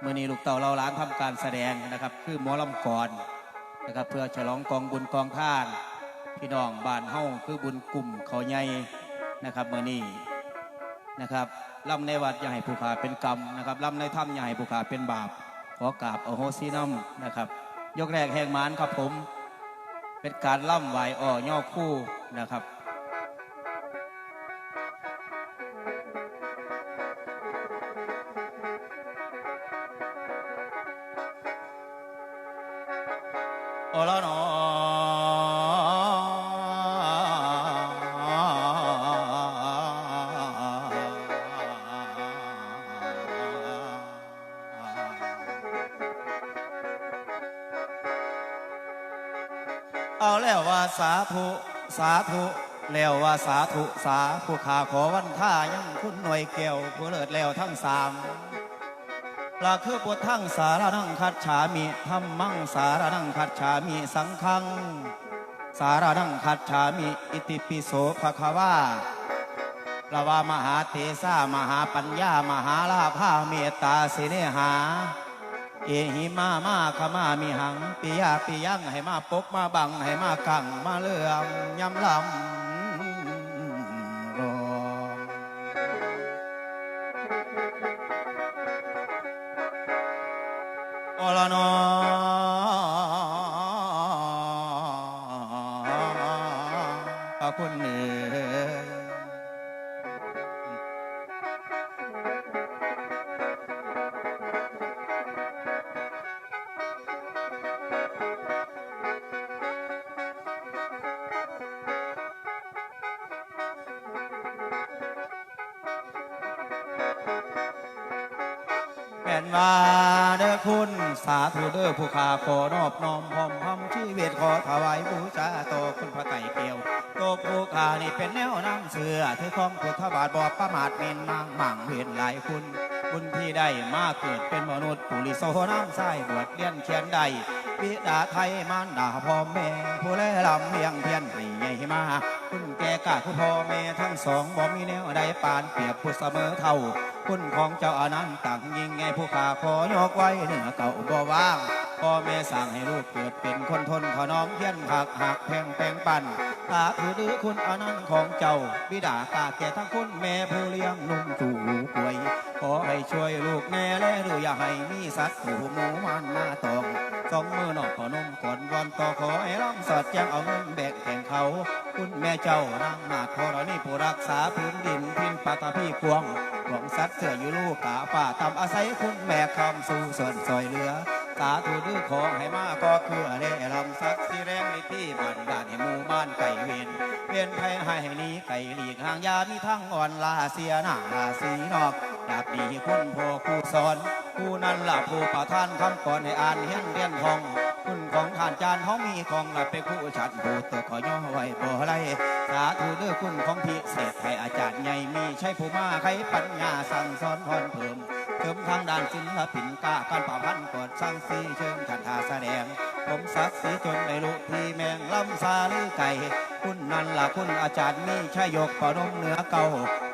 เมื่อนี้ลูกเต่าเราล้านทำการแสดงนะครับ คือหมอลำกรนะครับ เพื่อฉลองกองบุญกองท่าน พี่น้องบ้านเฮาคือบุญกลุ่มเขาใหญ่นะครับเมื่อนี้นะครับล่ำในวัดอย่าให้ผู้ขาเป็นกรรมนะครับล่ำในถ้ำอย่าให้ผู้ขาเป็นบาป ขอกราบอโหสิน้ำนะครับ ยกแรกแห่งมานครับผม เป็นการล่ำไหวอ่อย่อคู่นะครับ สาธุแล้วว่าสาธุสาผู้ขาขอวันท่ายังคุณหน่วยเกี่ยวผู้เลิศแล้วทั้งสามปลาคือบททั้งสารนังคัดฉามิธรรมั่งสารนังคัดฉามิสังฆัง สารนังคัดฉามิอิติปิโสภะคะวาปลาวามหาเทสามหาปัญญามหาลาภาเมตตาสิเนหา เอหิมามาขมามีหังปิยาปิยังให้มาปกมาบังให้มากังมาเลื่อมยำลำ ว่าเด้อคุณสาธุเด้อผู้ขาขอนอบน้อมพร้อมพำชีวิตขอถวายบูชาต่อคุณพระไตรเกียวตัวผู้ขานี่เป็นแนวน้ำเสือถือของพุทธบาทบอบประมาทเมนนางมั่งเวียนหลายคุณบุญที่ได้มาเกิดเป็นมนุษย์ปุริโสน้ำใสบวชเรียนเขียนได้บิดาไทยมารดาพ่อแม่ผู้แลลำเลียงเพียนให้ใหญ่มาคุณแก่กาคุณพ่อแม่ทั้งสองบ่มีแนวใดปานเปรียบผู้เสมอเท่า คุณของเจ้าอนันต์ต่างยิ่งไงผู้ขาขอยกไว้เหนือเก่าบ่ว่างพ่อแม่สั่งให้ลูกเกิดเป็นคนทนขอน้อมเพียนหักหักแพงแปงปันตาถือดื้อคุณอนันต์ของเจ้า บิดากาแก่ทั้งคุณแม่ผู้เลี้ยงนุ่มตู่ป่วยขอให้ช่วยลูกแน่และหรืออย่าให้มีสัตว์หูหมูมันมาตองสองมือนอกขอนมก่อนวอนต่อขอให้ร้องสอดแจ้งเอาเงินแบกแข่งเขา คุณแม่เจ้านางนาคธรณีผู้รักษาพื้นดินพินปาตาพี่ควง วงสัตว์เสืออยู่ลูกกาป่าตำอาศัยคุณแม่คำสู่ส่วนซอยเหลือ สาธุดื้อขอให้มาก็คือเล่ลำสักที่แรงในที่บ้านด่านให้หมู่บ้านไก่เวียนเวียนภัยให้หนี้ไก่หลีกห่างยามีทั้งอ่อนลาเสียหน้าลาสีนอกดาบดีคุณพ่อผู้สอนผู้นั้นล่ะผู้ประทานคำก่อนให้อ่านเฮียนเรียนทองคุณของทานจานเขามีของละเป็นผู้ชัดผู้ตัวขอย่อไว้บ่ไรสาธุเด้อคุณของพิเศษให้อาจารย์ใหญ่มีใช่ผู้มาใครปัญญาสั่งสอนพรเพิ่ม เติมทางด้านศิลปินกล้าการป่าพันกอดสร้างสีเชิงขันทาแสดง ผมสักสีจนในลุที่แมงลำซาลือไก่ คุณนั่นล่ะคุณอาจารย์มีชัยยกปนมเหนือเก่า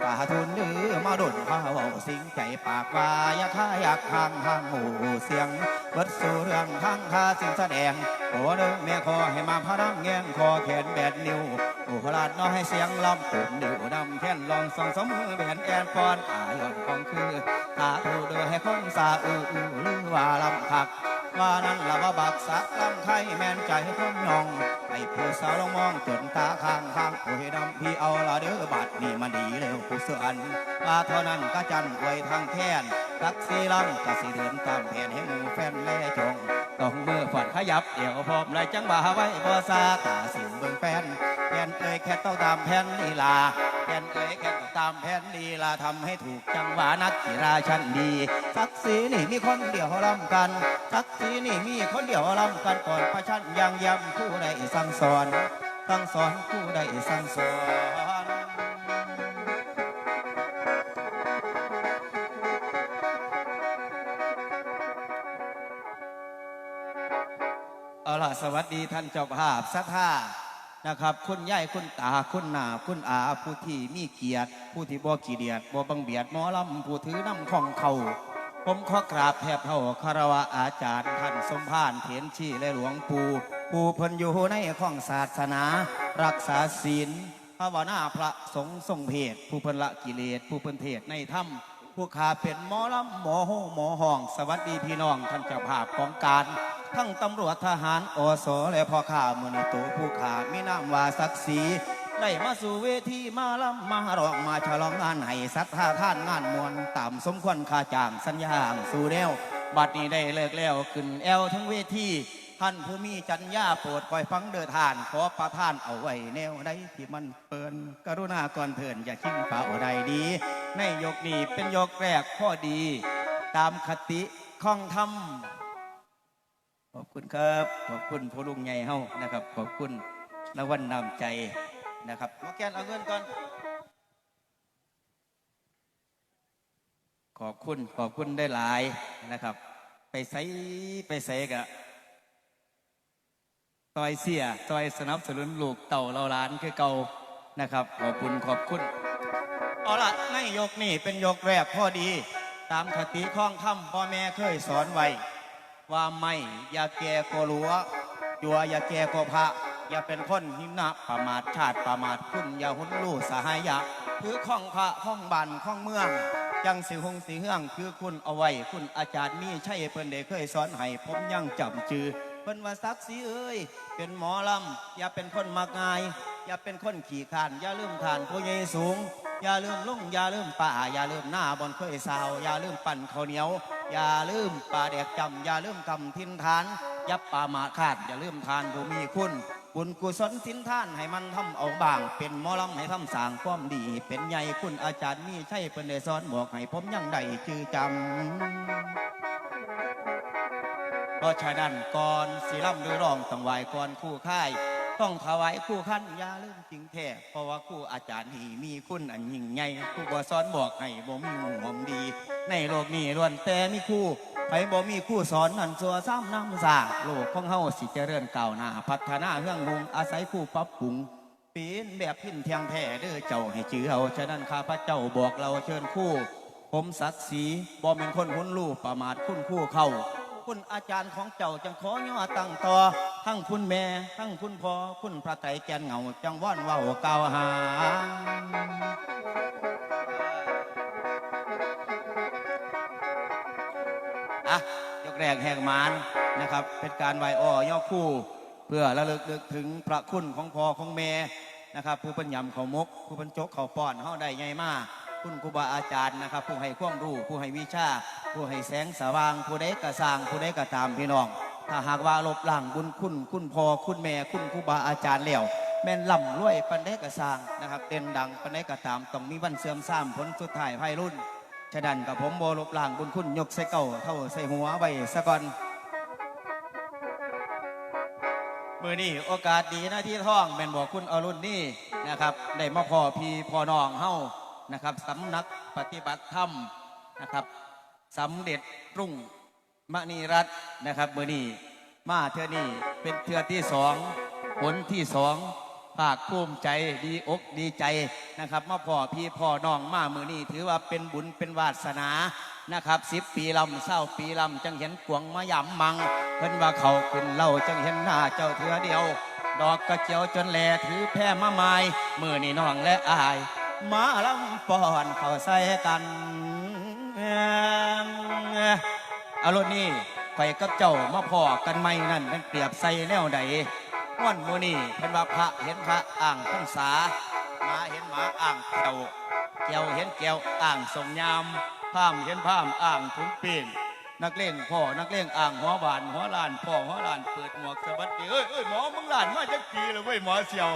ตาทุนลือมาดุนพาเวาสิงใจปากว่าอยากท่าอยากทางทางหูเสียงเบิดสู่เรื่องทางคาสิ่งแสดงโอ้เด้อแม่ขอให้มาพรังแงงคอแขนแบดนิ้ว โอ้ลาดน้อยให้เสียงลำปุ่มนิ้วดำแค้นลองสองสมือแบนแอนปอนอายอนของคือตาทูเดือให้คนสาอืออือลือว่าลำคัก ว่านั้นละว่าบักสักลำไข่แม่นใจคนองให้ผู้สาวลองมองจนตาข้างข้างโอ้ยดำพี่เอาละเด้อบัดนี่มันดีแล้วผู้เสืออันว่าเท่านั้นก็จันไว้ทางแค้นรักสีลำก็สิเดินตามแผนให้หมูแฟนแล่จงต้องมือฝันขยับเดี๋ยวพร้อมเลยจังบ่าไว้บ่ซาตาสิวเบิ่งแฟน นเอ้ยแค่ต้องตามแผนลีลาแฟนเอ้ยแค่ต้องตามแผนลีลาทำให้ถูกจังหวะนักกีฬาชั้นดีสักสีนี่มีคนเดียวลำกันสักสีนี่มีคนเดียวลำกันก่อนประชันยังย้ำผู้ใดสั่งสอนสั่งสอนผู้ใดสั่งสอนเอาล่ะสวัสดีท่านเจ้าภาพสัทธา นะครับคุณยายคุณตาคุณนาคุณอาผู้ที่มีเกียรติ ผู้ที่บ่ขี้เดียดบ่บังเบียดหมอลำผู้ถือน้ำของเขา ผมขอกราบแทบเท่าคารวะอาจารย์ท่านสมภารเถียนชีและหลวงปู่ผู้เพิ่นอยู่ในข้องศาสนา รักษาศีลภาวนาพระสงฆ์ทรงเพศผู้เพิ่นละกิเลสผู้เพิ่นเทศในถ้ำ ผู้ขาเป็นหมอลำหมอโหหมอห้อง สวัสดีพี่น้องท่านเจ้าภาพของการ ทั้งตำรวจทหารอสและพ่อข้ามือนิโตผู้ขามีนามว่าศักดิ์ศรีได้มาสู่เวทีมาลำมาร้องมาฉลองงานให้สัทธาท่านงานมวลตามสมควรค่าจ้างสัญญาสู่แนวบัดนี้ได้เลิกแล้วขึ้นแอวทั้งเวทีท่านผู้มีจัญญาโปรดคอยฟังเดือดทาน ขอประทานเอาไว้แนวใดที่มันเปินกรุณาก่อนเถินอย่าชิงฝ่าใดดี ในยกนี้เป็นยกแรกข้อดี ตามคติข้องธรรมขอบคุณครับ ขอบคุณพ่อลุงใหญ่เฮานะครับ ขอบคุณนวันนำใจนะครับมาแกนเอาเงินก่อน ขอบคุณขอบคุณได้หลายนะครับ ไปใส่ไปใส่กะซอยเสียซอยสนับสนุนลูกเต่าเราล้านคือเก่านะครับ ขอบคุณขอบคุณ เอาละในยกนี่เป็นยกแรกพอดี ตามคติข้องคำพ่อแม่เคยสอนไว้ ว่าไม่อย่าแก่ก็รัวยัวอย่าแก่ก็พระ อย่าเป็นคนหินะประมาทชาติประมาทคุณอย่าหุนลู่สหายะคือข้องพระข้องบันข้องเมืองจังสิหงสิเฮืองคือคุณเอาไว้ คุณอาจารย์มีใช่เพิ่นได้เคยสอนให้ผมยังจำจือเพิ่นว่าซักสีเอ้ยเป็นหมอลำอย่าเป็นคนมักง่าย อย่าเป็นคนขี่ขานอย่าลืมทานผู้ใหญ่สูง อย่าลืมลุงอย่าลืมป่าอย่าลืมหน้าบอนเคยสาว อย่าลืมปั่นข้าวเหนียว อย่าลืมป่าแดกจำอย่าลืมคำทินทาน ยับป่ามาขาด อย่าลืมทานผู้มีคุณบุญกุศลสินท่านให้มันทำเอาบาง เป็นมอลำให้ทำสางความดี เป็นใหญ่คุณอาจารย์มีใช่เป็นได้อนบอกให้ผมยังได้จือจำเพราะฉะนั้นก่อนสิล่ำหรือร้องต้องไหวก่อนคู่ค่าย ต้องถวายคู่ขั้นย่าลืมจริงแท้เพราะว่าคู่อาจารย์นี่มีคุณอันยิ่งใหญ่คู่บ่สอนบอกให้บ่มีหมู่หอมดี ในโลกนี้ล้วนแต่มีคู่ไผบ่มีคู่สอนนั่นสัวซ้ำน้ำสาโลกของเฮาสิเจริญก้าวหน้าพัฒนาเรื่องลุงอาศัยคู่ปรับปรุงป็นแบบพินเทียงแท้เด้อเจ้าให้จือเอาฉะนั้นข้าพระเจ้าบอกเราเชิญคู่ ผมศักดิ์ศรีบ่เป็นคนหุนลู่ประมาทคุณคู่เข้าคุณอาจารย์ของเจ้าจังขอย่อตั้งต่อ ทั้งคุณแม่ทั้งคุณพ่อคุณพระไตรแกนเหงาจังว่อนว่ากล่าหา อะ ยกแรกแหกมานนะครับ เป็นการไหวอ้อย่อคู่ เพื่อระลึกนึกถึงพระคุณของพ่อของแม่นะครับผู้เป็นยำเขามก ผู้เป็นจกเขาป้อนเฮาได้ไงมาคุณครูบาอาจารย์นะครับ ผู้ให้ความรู้ผู้ให้วิชา ผู้ให้แสงสว่าง ผู้ใดกระสร้างผู้ใดกระตามพี่น้อง ถ้าหากว่าลบล้างบุญคุณคุณพ่อคุณแม่คุณครูบาอาจารย์แล้วแม่นล่ำรวยปันได้กระสร้างนะครับเด่นดังปันได้กระตามต้องมีวันเสื่อมซ้ำผลสุดท้ายไพรุ่นฉะนั้นกับผมโบลบล้างบุญคุณยกใส่เก่าเท่าใส่หัวไว้สะก่อนมือนี้โอกาสดีหนะที่ท่องแม่นบอกคุณอรุณนี่นะครับได้มาพ่อพี่พ่อน้องเฮ้านะครับสำนักปฏิบัติธรรมนะครับสำเร็จรุ่ง มณีรัตน์นะครับมือนี้มาเทือนี้เป็นเทือที่สองผลที่สองภาคภูมิใจดีอกดีใจนะครับมาพ่อพี่พ่อน้องมามือนี้ถือว่าเป็นบุญเป็นวาสนานะครับสิบปีลำเศร้าปีลำจังเห็นกวงมายำมัง เพิ่นว่าเขาขึ้นเล่าจังเห็นหน้าเจ้าเถือเดียว ดอกกระเจียวจนแหลถือแพร่มาไม้มือนี่น้องและอาย มาลำป้อนเขาใส่กัน อารถนี่ไปกับเจ้ามาพอกันไม่นั่นเป็นเปรียบใส่แนวใดม่วนมือนี่เพิ่นว่าพระเห็นพระอ่างพรรษาหมาเห็นหมาอ่างแก้วแก้วเห็นแก้วอ่างสมยามพามเห็นพามอ่างถุงปีนนักเล่งพ่อนักเล่งอ่างหัวบานหัวลานพ่อหัวลานเปิดหมวกสวัสดีเอ้ยเอ้ยหมอมึงลานมาจักปีแล้วเว้ยหมอเสียว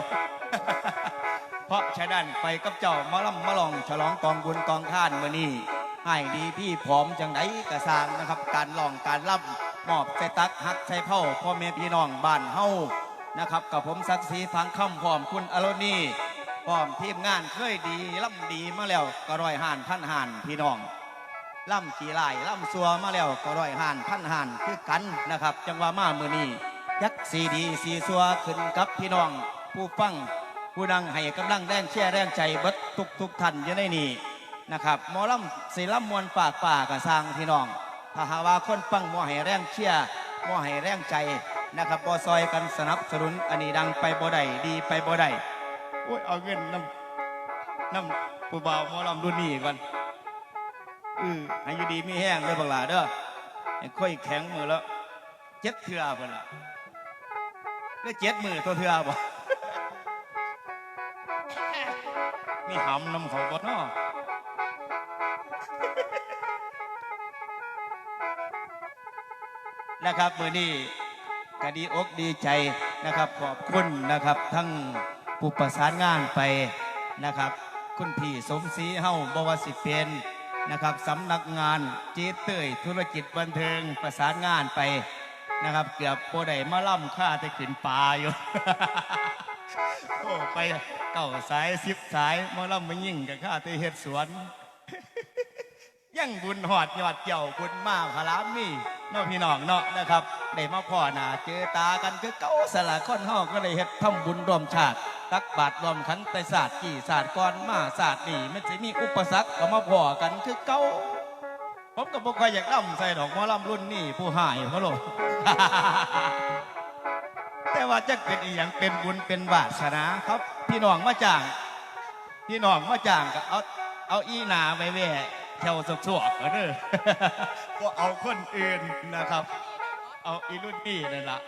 เพราะฉะนั้นไปกับเจ้ามาล่ำมาลองฉลองกองบุญกองท่านมื่อนี้ ให้ดีพี่พร้อมจังไดกระสางนะครับ การลองการล่ำมอบใส่ตักฮักใส่เผาพ่อแม่พี่น้องบ้านเฮานะครับกับผมศักดิ์ศรีฟังคำพร้อมคุณอรณีพร้อมทีมงานเคยดีล่ำดีมาแล้วก็ร้อยห่านพันห่านพี่น้องล่ำขี่ลายล่ำซัวมาแล้วก็ร้อยห่านพันห่านคือกันนะครับ จังว่ามามือนี้ยักษ์สีดีสีซัวขึ้นกับพี่น้อง ผู้ฟังผู้ดังให้กำลังแรงแช่แรงใจเบิดทุกทุกท่านอยู่ในนี้ นะครับหมอลำศิลป์มวลปากป่ากระสร้างพี่น้องถ้าหาว่าคนฟังบ่ให้แรงเชียร์บ่ให้แรงใจนะครับบ่ซอยกันสนับสนุนอันนี้ดังไปบ่ได้ดีไปบ่ได้โอ้ยเอาเงินน้ำน้ำผู้บ่าวหมอลำรุ่นนี้ก่อนอือให้อยู่ดีมีแห้งเด้อบักหลาเด้อให้ค่อยแข็งมือแล้วเจ็ดเทื่อเพิ่นล่ะได้เจ็ดมือตัวเทื่อบ่มีหำนำเขาบ่เนาะ นะครับมือนี้ก็ดีอกดีใจนะครับ ขอบคุณนะครับ ทั้งผู้ประสานงานไปนะครับ คุณพี่สมศรีเฮ้าบวสิเป็นนะครับสำนักงานจีเตยธุรกิจบันเทิงประสานงานไปนะครับ เกือบโปได้มาล่ำค่าจะขึ้นปลาอยู่โอ้ไปเก้าสายสิบสายมาล่ำมายิ่งกับข้าที่เฮ็ดสวน ยังบุญหอดยอดเกี่ยวบุญมากพลามนี่ เน้องพี่น้องเนาะนะครับได้มาพ่อหนาเจอตากันคือเก้าสละคนห้องก็เลยเฮ็ดทำบุญรวมชาติ ตักบาตรรวมขันไตศาสตร์กี่ศาสตร์ก่อนมาศาสตร์นี่ไม่จะมีอุปสรรคก็มาพ่อกันคือเก้าผมก็บ่ค่อยอยากล่ำใส่ดอกมอลำรุ่นนี่ผู้หายเขาโลดแต่ว่าจะเป็นอีหยังเป็นบุญเป็นวาสนาครับ พี่น้องมาจ้าง พี่น้องมาจ้างก็เอาเอาอีหนาไปแว่ แถวสวกๆก็เด้อก็เอาคนอื่นนะครับ เอาอีรุ่นนี่นั่นละ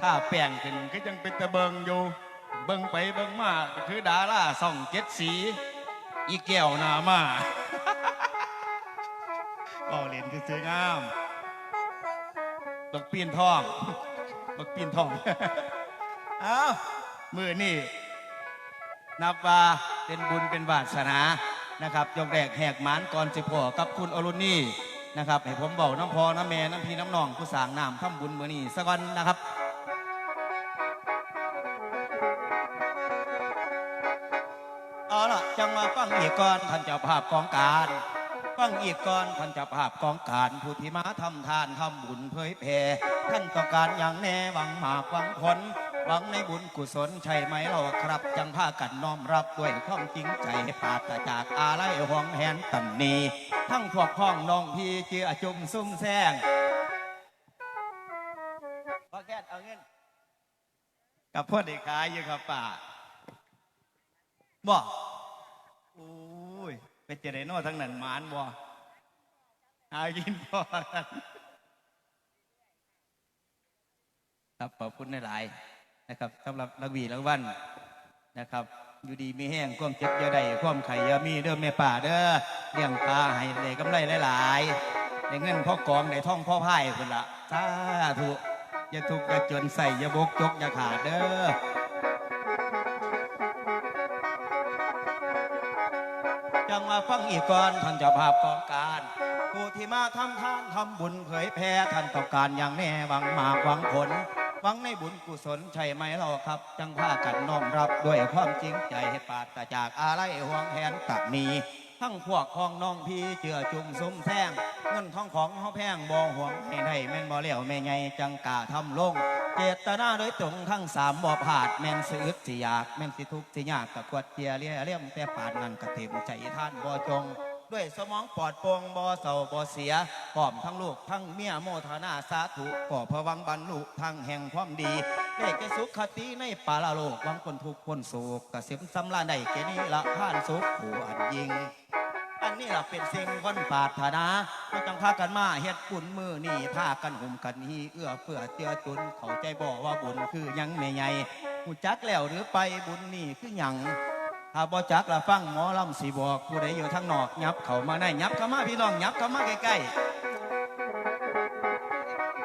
ถ้าแปลงขึ้นก็ยังเป็นตะเบิงอยู่ เบิงไปเบิงมากคือดาราส่องเจ็ดสี อีแก้วหนามาเอาเหรียญคือซื้องามบักปีนทองบักปีนทองเอามือนี่นับว่าเป็นบุญเป็นวาสนา นะครับยกแรกแหกหมานก่อนสิพ่อกับคุณอรุณีนะครับให้ผมบอกน้ำพอน้ำแม่น้ำพี่น้ำน้องผู้สางน้ำทำบุญมือนี่สักวันนะครับเอาล่ะจังมาฟังอีกก่อนท่านเจ้าภาพกองการฟังอีกก่อนท่านเจ้าภาพกองการผู้ที่มาทำทานทำบุญเผยแผ่ท่านต้องการอย่างแน่หวังหมากหวังผล หวังในบุญกุศลใช่ไหมเราครับ จังพากันน้อมรับด้วยความจริงใจปราศจากอาลัยห่วงแหนตันนีทั้งพวกพ้องน้องพี่เจือจุ่มซุ่มแซงพ่อแกเอาเงินกับพ่อเด็กขายอยู่ครับป่าบ่โอ้ยเป็นจะได้นอทั้งนั้นหมานบ่หากินบ่ครับขอบคุณหลาย นะครับสำหรับนักวีรางวัลนะครับ อยู่ดีมีแห้งความเจ็บอยาได้ความไข่ยามีเด้อแม่ป่าเด้อเลี้ยงปลาให้ได้กำไรหลายๆได้เงินพ่อกองได้ท่องพ่อพ่ายคนละสาธุอย่าทุกข์อย่าจนใส่อย่าบกจกอย่าขาดเด้อจังมาฟังอีกก่อนท่านเจ้าภาพกองการผู้ที่มาทำทานทำบุญเผยแผ่ท่านต้องการอย่างแน่หวังมากหวังผล หวังในบุญกุศลใช่ไหมเราครับ จังพากันน้อมรับด้วยความจริงใจให้ปราศจากอะไรห่วงแหนตักนีทั้งพวกของน้องพี่เจือจุ่มซุ้มแซงเงินทองของเฮาแพงบ่ห่วงให้ได้แม่นบ่เลี้ยวแม่ไงจังกาทำลง เจตนาโดยตรงทั้งสามบ่ผาดแม่นสิอึดสิอยากแม่นสิทุกข์สิยากกะกวดเจียเลี่ยเลี่ยมแต่ปานนั้นกะเต็มใจท่านบ่จง ด้วยสมองปลอดโปร่งบ่เศร้าบ่เสียพร้อมทั้งลูกทั้งเมียโมทนาสาธุก่อพระวังบรรลุทางแห่งความดีได้แก่สุขคติในปาลาโลกวังคนทุกคนโศกกะเสมสำลาได้แก่นี้ละผ่านสุขผู้อันยิ่งอันนี้ละเป็นสิ่งคนปาถนาก็จังพากันมาเฮ็ดบุญมือนี่พากันหุ่มกันฮีเอื้อเพื่อเจือจุน เขาใจบ่ว่าบุญคือยังแม่ใหญ่หูจักแล้วหรือไปบุญนี่คือหยัง ถ้าบ่จักละฟังหมอลำสีบอกผู้ใดอยู่ทางนอกยับเข้ามาในยับเข้ามาพี่น้องยับเข้ามาใกล้ๆ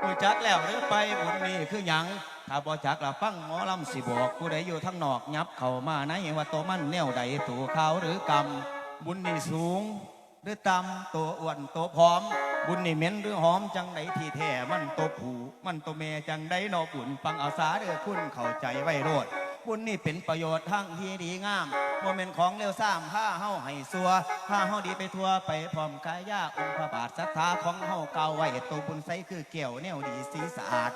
หูจักแล้วหรือไปบุญนี่คือหยังถ้าบ่จักละฟังหมอลำสีบอกผู้ใดอยู่ทางนอกยับเข้ามาในว่าตัวมันแนวใดตัวขาวหรือกรรมบุญนี่สูง หรือต่ำตัวอ้วนตัวผอม บุญนี่เหม็นหรือหอมจังไดที่แท้มันตัวผูมันตัวเมจังไดนอบุญฟังอาสาเด้อคุณเข้าใจไว้โรด บุญนี่เป็นประโยชน์ทั้งที่ดีงามโมเมนของเร็วซ้ำผ้าเฮาให้สัวผ้าเฮาดีไปทั่วไปพร้อมกายาองค์พระบาทศรัทธาของเฮาเก่าไว้ตัวบุญใสคือเกี่ยวแนวดีสีสะอาด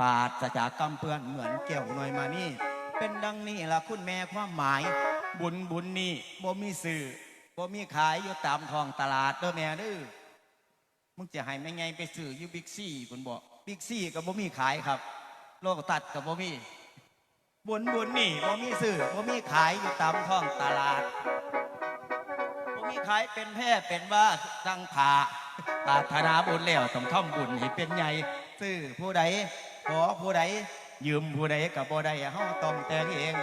ปาศจากกำเปื้อนเหมือนเกี่ยวหน่อยมานี่ เป็นดังนี้ล่ะคุณแม่ความหมาย บุญบุญนี่บ่มีสื่อบ่มีขายอยู่ตามท้องตลาดเด้อแม่เด้อมึงจะให้แม่ไงไปซื้ออยู่บิ๊กซี่คุณบอกบิ๊กซี่กับบ่มีขายครับ โลกตัดกับบ่มี บุญบุญนี่บ่มีซื้อบ่มีขายอยู่ตามท้องตลาดบ่มีขายเป็นแพร่เป็นว่าตั้งผาปรารถนาบุญแล้วต้องทำบุญให้เป็นใหญ่ซื้อผู้ใดขอผู้ใดยืมผู้ใดกับบ่ได้เฮาต้องแต่งเอง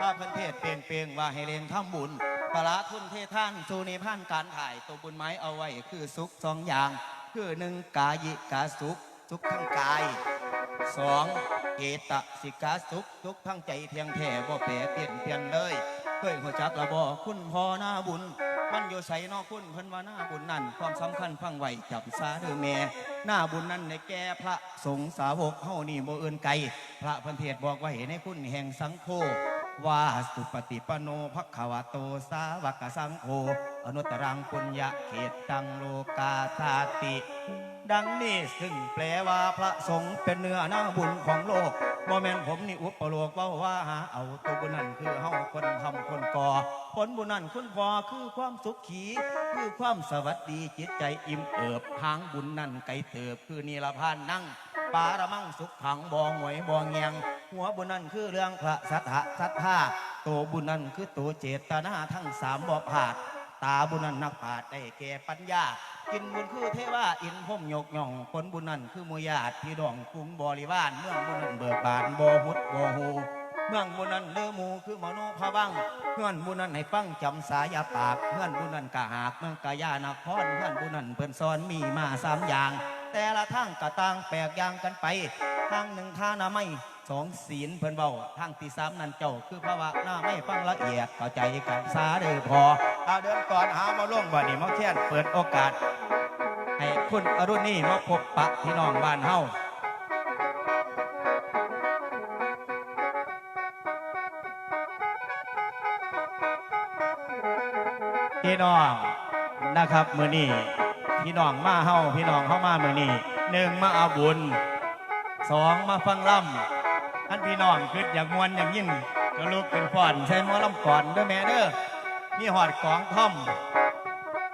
ถ้าเพิ่นเทศเปลงเปลงว่าให้เร่งทำบุญปลาทุนเทท่านสู่ในพันธ์การถ่ายตัวบุญไม้เอาไว้คือสุขสองอย่าง คือหนึ่งกายิกาสุขสุขทั้งกาย สองเกตสิกาสุขทุกทั้งใจเพียงแท่บ่แปรเปลี่ยนเปลี่ยนเลยเคยหัวจักระบอคุณพ่อหน้าบุญ มันอยู่ใส่นอกคุณเพิ่นว่าหน้าบุญนั่น ความสำคัญฟังไว้จับสาเด้อแม่หน้าบุญนั่นในแก่พระสงฆ์สาวกเฮานี่บ่เอื่นไกลพระพันเทศบอกไว้ในคุณแห่งสังโฆว่าสุปฏิปโนภควโตสาวกสังโฆอนุตตรังปุญญาเขตตังโลกาธาติ ดังนี้ซึ่งแปลว่าพระสงฆ์เป็นเนื้อหน้าบุญของโลกบ่แมนผมนี่อุปโลกว่าว่าหาเอาตัวบุญนั่นคือเฮาคนทำคนก่อผลบุญนั่นคุณพอคือความสุขขีคือความสวัสดีจิตใจอิ่มเอิบหางบุญนั่นไกลเติบคือนิรพานนั่งปาระมังสุขขังบองหวยบองเงียง หัวบุญนั่นคือเรื่องพระสัทธะสัทธาตัวบุญนั่นคือตัวเจตนาทั้งสามบ่ผาด ตาบุญนันนักปราชญ์ได้แก่ปัญญา กินบุญคือเทวาอินพมยกย่องผลบุญนันคือมุญาติพี่ดองกรุงบริวารเมืองบุญนันเบิกบานบ่หุดบ่หูเมืองบุญนันเลือมูคือมโนพวังเพื่อนบุญนันให้ฟังจำสายาปากเพื่อนบุญนันกะหากเมืองกะยานครเพื่อนบุญนันเพิ่นสอนมีมาสามอย่าง แต่ละทางกะต่างแปลกอย่างกันไปทางหนึ่งท่านาไม่ สองศีลเพิ่นเบาทางที่สามนั่นเจ้าคือภาวะหน้าไม่ฟังละเอียดเข้าใจกันซาเด้อพอเอาเดินก่อนหามาล่วงบ่นี่มาเทียนเปิดโอกาส ให้คุณอรุณีมาพบปะพี่น้องบ้านเฮาพี่น้องนะครับมือนี้พี่น้องมาเฮาพี่น้องเฮามามือนี้หนึ่งมาอาบุญสองมาฟังล่ำ ท่านพี่น้องคืออย่างมวนอย่างยิ่งก็ลุกเป็นฟอนใช้มอลำก่อนด้วยแม่เด้อมีหอดของท่อม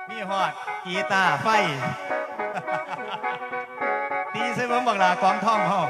มีหอดกีตาร์ไฟตีใส่ผมบอกลากองท่อมเฮา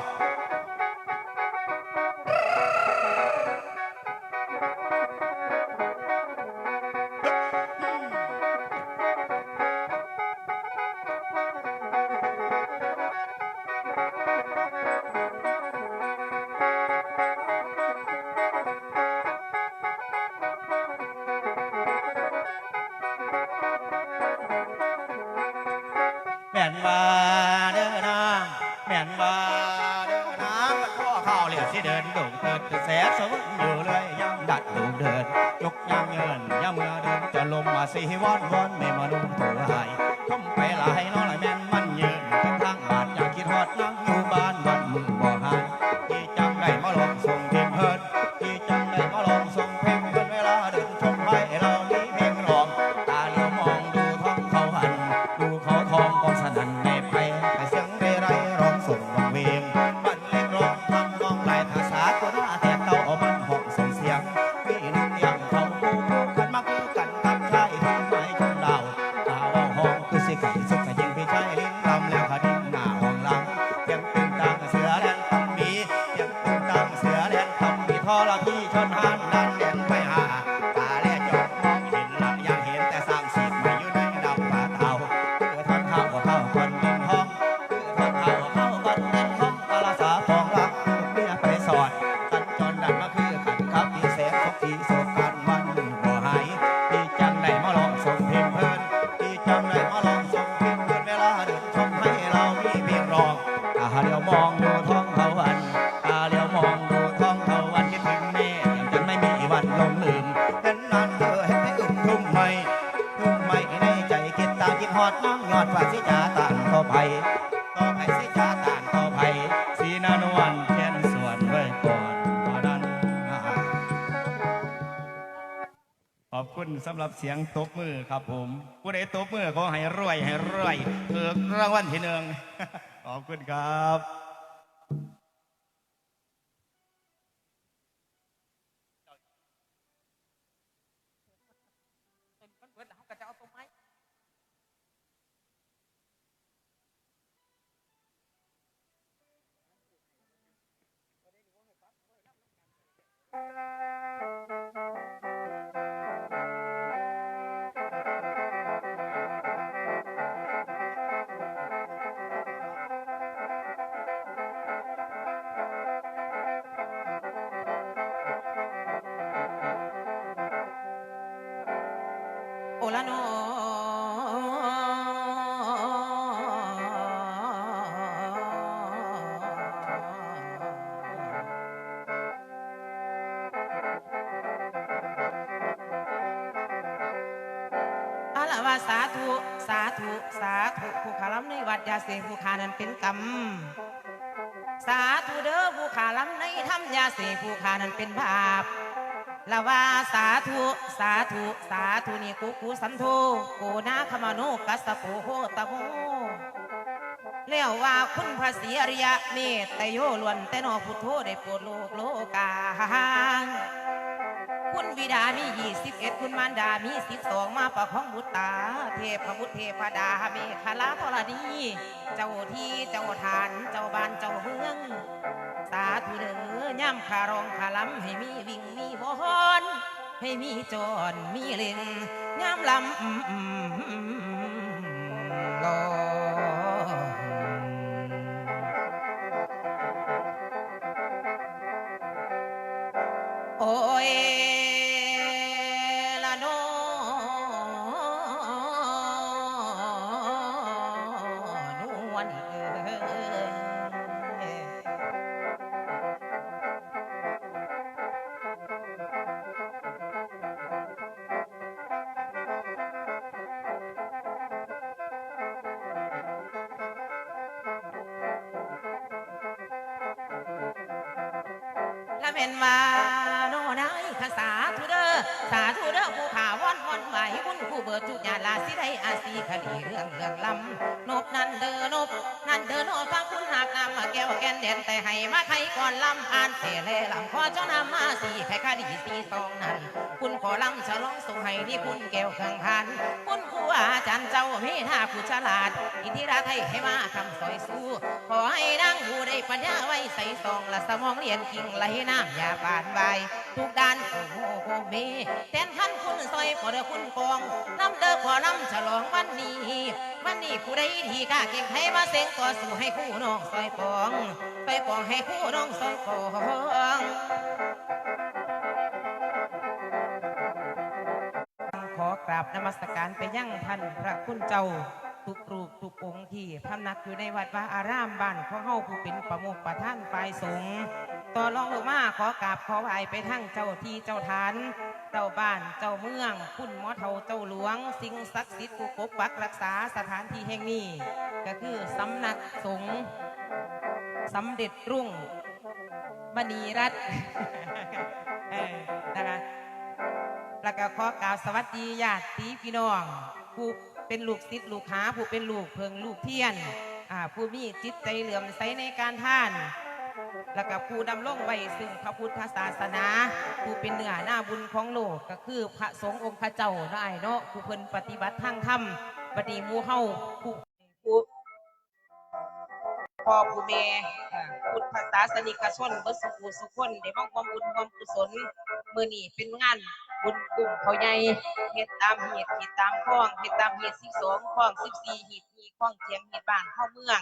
เสียงตบมือครับผม ผู้ใดตบมือก็ให้รวยให้รวยเถือกรางวัลที่หนึ่งขอบคุณครับ ละนอาละว่าสาธุ สาธุ สาธุผู้ขาล้ำในวัดยาเสพผู้ขานั้นเป็นกรรมสาธุเด้อผู้ขาล้ำในถ้ำยาเสพผู้ขานั้นเป็นบาป ละว่าสาธุ สาธุ สาธุนี่กูกูสันโธโกนาคมาโนกัสสะโปโหตะโมแล้วว่าคุณพระศรีอริยะเมตตโยล้วนแต่นอพุทโธได้โปรดโลกโลกาคุณบิดามียี่สิบเอ็ดคุณมารดามีสิบสองมาประคองบุตรตา เทพบุตรเทพดาเมฆลาธรณีเจ้าที่เจ้าทาน เจ้าบ้านเจ้าเมือง สาธุเด้อ ย่ำคารองคาล้ำให้มีวิ่งมีพอนให้มีจอนมีเล่งย่ำลำอืมลอ เป็นว่าโนนายขสาธุเดอสาธุเดอผู้ข่าววันวันไหวบุญผู้เบิดทุกญาลาสิได้อาศีคดีเรื่องเรื่องลำนบนั่นเด้อนบนั่นเด้อนบฟังคุณหักนำมาแก้วแกนเด่นแต่ให้มาใครก่อนลำอ่านเทเลลำขอเจ้านำมาสีแค่คดีสีสองนั้น คุณขอลำฉลองส่งให้ที่คุณแก้วเครื่องพันคุณ อาจารย์เจ้ามีท่าผู้ฉลาด อินทิราชให้ให้มาคำสอยสู้ ขอให้ดังผู้ได้ปัญญาไว้ใส่ซองและสมองเรียนกิ่งไหลน้ำอย่าบานใบทุกด้านโอ้โหโเมแทนท่านคุณซอยขอเด้อคุณกองน้ำเด้อขอน้ำฉลองวันนี้ วันนี้ผู้ใดที่กล้าเก่งให้มาเสียงต่อสู้ให้คู่น้องซอยปองซอยปองให้คู่น้องซอยปอง ราบนมัสการไปยังท่านพระคุณเจ้าทุกรูปทุกองค์ที่พำนักอยู่ในวัดวาอารามบ้านของเฮาผู้เป็นประมุขประท่านฝ่ายสงฆ์ต่อรองลงมาขอกราบขอไหว้ไปทั้งเจ้าที่เจ้าทาน เจ้าบ้านเจ้าเมืองคุณหมอเทาเจ้าหลวง สิ่งศักดิ์สิทธิ์ผู้ปกปักรักษาสถานที่แห่งนี้ ก็คือสำนักสงฆ์สำเด็จรุ่งมณีรัตน์ แล้วก็ขอกล่าวสวัสดีญาติพี่น้องผู้เป็นลูกศิษย์ลูกหาผู้เป็นลูกเพิงลูกเทียนผู้มีจิตใจเหลื่อมใสในการท่าน แล้วก็ผู้ดำรงไว้ซึ่งพระพุทธศาสนา ผู้เป็นเนื้อหน้าบุญของโลกก็คือพระสงฆ์องค์พระเจ้าได้เนาะผู้เพิ่นปฏิบัติทางธรรมปฏิมูเฮาผู้ผู้พ่อผู้แม่พุทธศาสนิกชนเบิดสุขุสุขคนได้มาความบุญความกุศลมื้อนี้เป็นงาน บุญกลุ่มเขาใหญ่เฮ็ดตามเหตุเฮ็ดตามคล้องเฮ็ดตามเหตุสิบสองคล้องสิบสี่เหตุมีคล้องเทียงเหตุบ้านข้าเมือง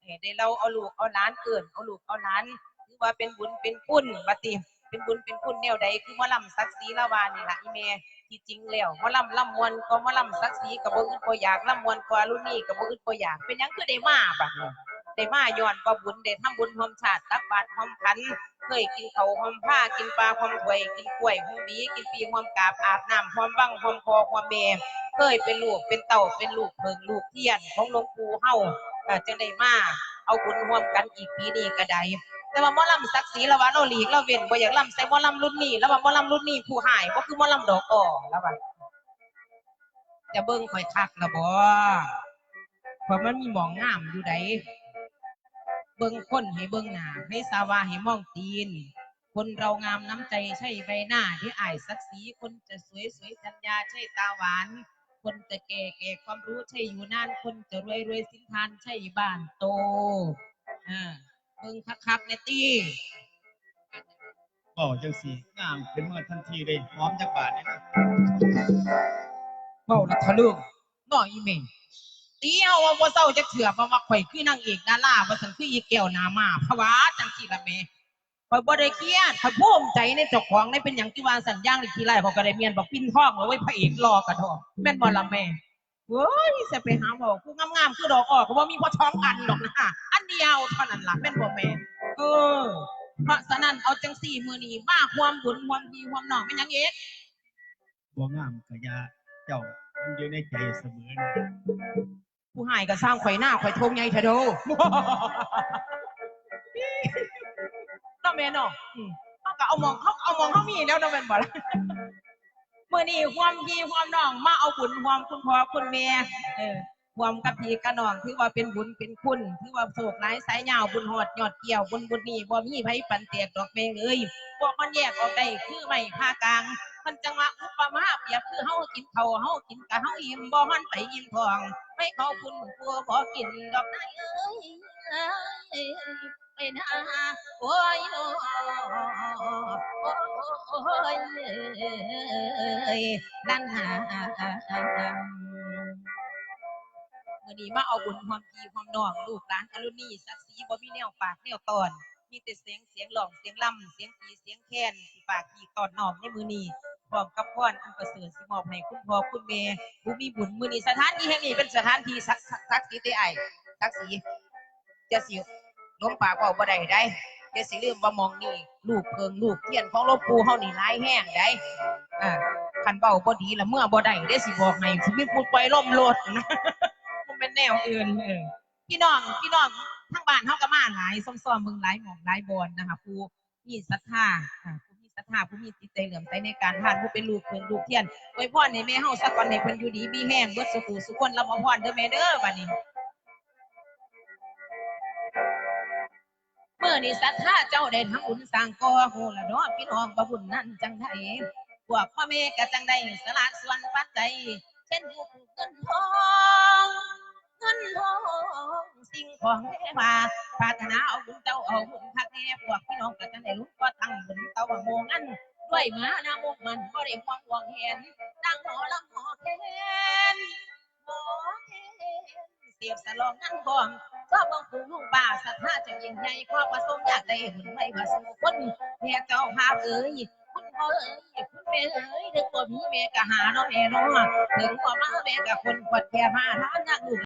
เอ้ได้เราเอาลูกเอาหลานเกินเอาลูกเอาหลานถือว่าเป็นบุญเป็นคุณบัติเป็นบุญเป็นคุณแนวใดคือมอลำศักดิ์ศรีละวานี่ละอีแม่ที่จริงแล้วมอลำลำมวนก็มอลำศักดิ์ศรีก็บ่อึดบ่อยากลำมวนกว่ารุ่นนี้ก็บ่อึดบ่อยากเป็นยังคือได้มาบัดนี้ ได้มาย้อนว่าบุญได้ทำบุญร่วมชาติตักบาตรร่วมขันเคยกินเขาวหอมผ้ากินปลาหอมถวยกินกล้วยหอมบีกินปีหอมกาบอาบน้ำหอมบังหอมคอหอมเมเคยเป็นลูกเป็นเต่าเป็นลูกเพิงลูกเทียนของหลวงปู่เฮาจะได้มาเอาบุญร่วมกันอีกปีนี้ก็ได้แต่ว่าหมอลำศักดิ์ศรีละว่าเราหลีกเราเว้นบ่อยากลำใส่หมอลำรุ่นนี้แล้วว่าหมอลำรุ่นนี้ผู้หายบ่คือหมอลำดอกอ่อแล้วว่าจะเบิ่งข่อยคักละบ่เพราะมันมีหมองงามอยู่ใด เบิ่งคนให้เบิ่งหน้าให้สาวาให้มองตีน คนเรางามน้ำใจใช่ใบหน้าที่อายศักดิ์ศรีคนจะสวยสวยจัญญาใช่ตาหวาน คนจะแก่แก่ความรู้ใช่อยู่นาน คนจะรวยรวยสินทานใช่บ้านโตอ่าเบิ่งคักๆเนตี้บก็จังสีงามขึ้นมาทันทีเลยพร้อมจักบาทเลยนะเบ้าละทะลึ่งน้ออีเมง เตี้ยวว่าบ่เศร้าจะเถื่อเพราะว่าข่อยคือนางเอกดาราว่าสันคืออีแก้วหนามาภาวะจังสิละแม่ข่อยบ่ได้เครียดข่อยภูมิใจในเจ้าของในเป็นหยังที่ว่าสัญญาณหรือที่ไรเขาก็ได้เมียนบอกปิ้นท้องเอาไว้พระเอกรอกระทอแม่นบ่ละแม่เว้ยจะไปหาหมอกูงามๆคือดอกออกก็บ่มีพอท้องอันดอกนะอันเดียวเท่านั้นล่ะแม่นบ่แม่เออเพราะฉะนั้นเอาจังสี่มือนี้มาความบุญความดีความหนองเป็นหยังเอกบัวงามกะยาเจ้ามันอยู่ในใจเสมอนะ ผู้หายก็สร้างข่อยหน้าข่อยทงใหญ่เถอะโดน้องแม่เนาะอืมเขาก็เอามองเขาเอามองเขามีแล้วน้องแม่นบ่ล่ะเมื่อนี้ความดีความน้องมาเอาบุญความคุณพ่อคุณแม่เออความกับพี่กับน้องถือว่าเป็นบุญเป็นคุณถือว่าโศกหลายสายยาวบุญหอดยอดเกี่ยวบุญบุญนี้บ่มีไผปันเตียกดอกแมงเอ้ยพวกมันแยกออกได้คือไม่ภาคกลางมันจังว่าอุปมาเปรียบคือเฮากินข้าวเฮากินกะเฮาอิ่มบ่มันไปอิ่มท้อง ไม่เขาคุณกลัวบ่กินดอกนายเอ้เอ้ยไปนะโอ้ยโอ้ยเอ้ยนั่นหาเมื่อนี้มาเอาบุญความดีความนองลูกหลานอรุณีศักสีบ่มีแนวปากแนวตอน มีแต่เสียงเสียงหลองเสียงล่ำเสียงปีเสียงแค้นที่ปากที่ตอนนอมในมือนี้ พร้อมกับพรอันประเสริฐสิมอบให้คุณพ่อคุณแม่ผู้มีบุญมือนี้สถานที่แห่งนี้เป็นสถานที่ศักดิ์ศักดิ์สิทธิ์ได้ไอ้ศักดิ์ศรีจะสิล้มปากเว้าบ่ได้ได้เดี๋ยวสิลืมว่ามองนี่ลูกเพิงลูกเทียนของหลวงปู่เฮานี่หลายแห้งได้อ่าคันเว้าบ่ดีละเมื่อบ่ได้เดี๋ยวสิบอกให้สิมีผู้ปล่มโลดนะมันเป็นแนวอื่นเออพี่น้องพี่น้องทั้งบ้านเฮาก็มาหลายซ้อมๆเบิ่งหลายหม่องหลายบอนนะคะผู้มีศรัทธาค รัทธาผู้มีจิตใจเหลื่อมใสในการทานผู้เป็นลูกเพิ่นลูกเทียนอวยพรให้แม่เฮาสักวันให้เพิ่นอยู่ดีมีแห้งเบิดสุขสุขคนรับพรเด้อแม่เด้อบัดนี้เมื่อนี้ศรัทธาเจ้าได้ทำบุญสร้างก่อโหละเนาะพี่น้องบ่บุญนั้นจังไดพวกพ่อแม่ก็จังได้สละส่วนปัจจัยเช่นผู้ปลูกเงินทองเงินทอง สิ่งของเทวาปรารถนาเอาบุญเจ้าเอาบุญทักแน่พวกพี่น้องก็จะได้รู้ก็ตั้งบุญเต้าโมงันด้วยมานามุกมันก็ได้มองหวงเห็นดังหอลำหอแคนหอแคนเสียบสลองนั่นบอมก็บังคูลูกป่าศรัทธาจะยิ่งใหญ่ความประสงค์อยากได้บุญไว้ว่าสู่คนแม่เจ้าภาเอ้ยคุณพ่อเอ้ยคุณแม่เอ้ยถึงบ่มีแม่ก็หาเนาะแม่เนาะถึงบ่มาแม่ก็คนกดแก่ผ้าท่านนักลูก